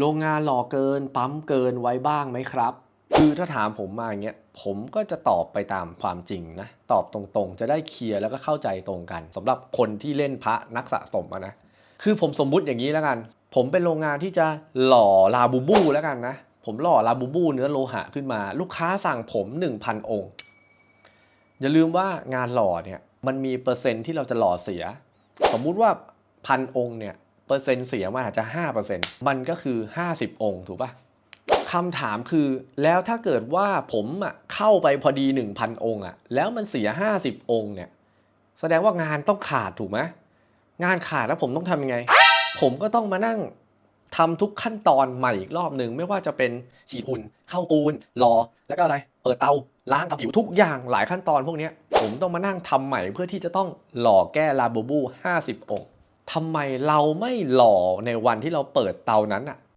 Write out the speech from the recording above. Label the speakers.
Speaker 1: โรงงานหล่อเกิน ปั๊มเกินไว้บ้างไหมครับ คือถ้าถามผมมาอย่างเงี้ยผมก็จะตอบไปตามความจริงนะตอบตรงๆ จะได้เคลียร์แล้วก็เข้าใจตรงกันสำหรับคนที่เล่นพระนักสะสมะนะคือผมสมมุติอย่างนี้แล้วกัน ผมเป็นโรงงานที่จะหล่อลาบูบูแล้วกันนะผมหล่อลาบูบูเนื้อโลหะขึ้นมา ลูกค้าสั่งผม 1,000 องค์ อย่าลืมว่างานหล่อเนี่ยมันมีเปอร์เซ็นต์ที่เราจะหล่อเสีย สมมุติว่าพันองค์เนี่ย เปอร์เซ็นต์เสียมันอาจจะ 5%มันก็คือ 50 องค์ถูกปะคำถามคือแล้วถ้าเกิดว่าผมอะเข้าไปพอดี 1,000 องค์อะแล้วมันเสีย 50 องค์เนี่ยแสดงว่างานต้องขาดถูกไหมงานขาดแล้วผมต้องทำยังไง ผมก็ต้องมานั่งทำทุกขั้นตอนใหม่อีกรอบหนึ่งไม่ว่าจะเป็นฉีดหุ่นเข้าปูนรอแล้วก็อะไร เปิดเตาล้างกับผิวทุกอย่างหลายขั้นตอนพวกนี้ผมต้องมานั่งทำใหม่เพื่อที่จะต้องหล่อแก้ลาบูบู 50 องค์ ทำไมเราไม่หล่อในวันที่เราเปิดเตานั้นอะ